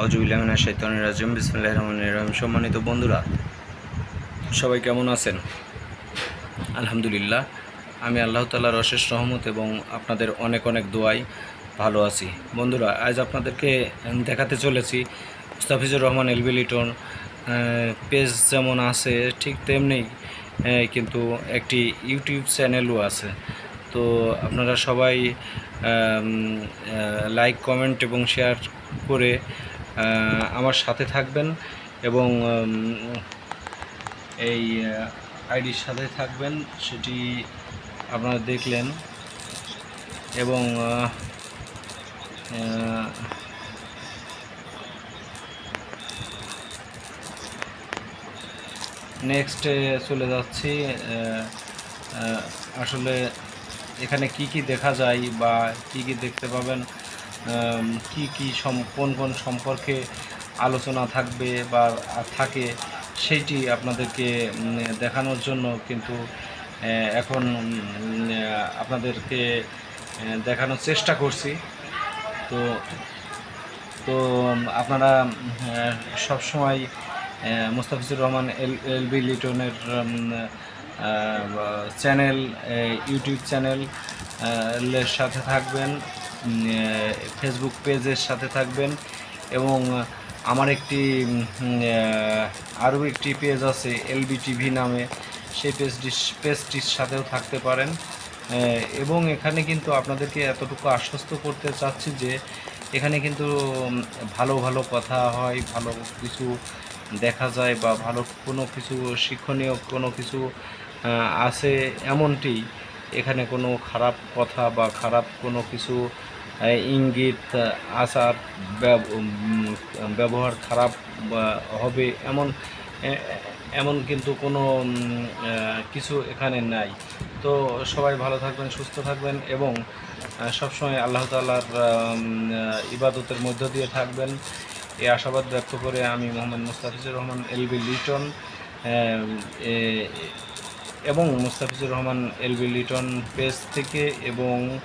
আউজুবিল্লাহিমিনাশ শাইতানির রাজিম, বিসমিল্লাহির রহমানির রহিম। সম্মানিত বন্ধুরা, সবাই কেমন আছেন? আলহামদুলিল্লাহ, আমি আল্লাহ তাল্লাহর অশেষ রহমত এবং আপনাদের অনেক অনেক দোয়াই ভালো আছি। বন্ধুরা, আজ আপনাদেরকে দেখাতে চলেছি মুস্তাফিজুর রহমান এলবি লিটন পেজ যেমন আছে ঠিক তেমনি কিন্তু একটি ইউটিউব চ্যানেলও আছে। তো আপনারা সবাই লাইক কমেন্ট এবং শেয়ার করে আমার সাথে থাকবেন এবং এই আইডির সাথে থাকবেন, সেটি আপনারা দেখলেন। এবং নেক্সটে চলে যাচ্ছি আসলে এখানে কি কি দেখা যায় বা কি কি দেখতে পাবেন কি কি কোন কোন সম্পর্কে আলোচনা থাকবে বা থাকে সেইটি আপনাদেরকে দেখানোর জন্য কিন্তু এখন আপনাদেরকে দেখানোর চেষ্টা করছি। তো তো আপনারা সব সময় Mustafizur Rahman, L L B লিটনের চ্যানেল ইউটিউব চ্যানেল সাথে থাকবেন। ফেসবুক পেজের সাথে থাকবেন এবং আমার একটি আরও একটি পেজ আছে এলবি টিভি নামে, সেই পেজটি পেজটির সাথেও থাকতে পারেন। এবং এখানে কিন্তু আপনাদেরকে এতটুকু আশ্বস্ত করতে চাচ্ছি যে এখানে কিন্তু ভালো ভালো কথা হয়, ভালো কিছু দেখা যায় বা ভালো কোনো কিছু শিক্ষণীয় কোনো কিছু আছে এমনটি। এখানে কোনো খারাপ কথা বা খারাপ কোনো কিছু ইঙ্গিত ব্যব- ব্যবহার খারাপ হবে এমন এমন কিন্তু কোনো কিছু এখানে নাই। তো সবাই ভালো থাকবেন, সুস্থ থাকবেন এবং সবসময় আল্লাহ তাল্লাহর ইবাদতের মধ্য দিয়ে থাকবেন। এই আশাবাদ ব্যক্ত করে আমি মোহাম্মদ মুস্তাফিজুর রহমান এলবি লিটন এবং মুস্তাফিজুর রহমান এলবি লিটন পেজ থেকে এবং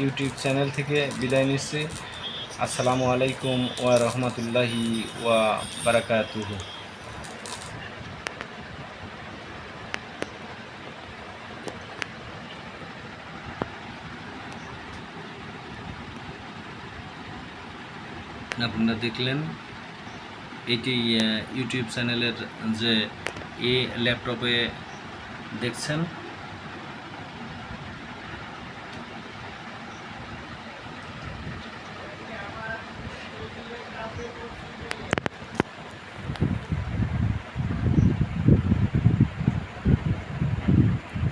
ইউটিউব চ্যানেল থেকে বিদায় নিচ্ছি। আসসালামু আলাইকুম ওয়া রহমতুল্লাহি ওয়া বারাকাতুহু। আপনারা দেখলেন, এটি ইউটিউব চ্যানেলের যে এ ল্যাপটপে দেখছেন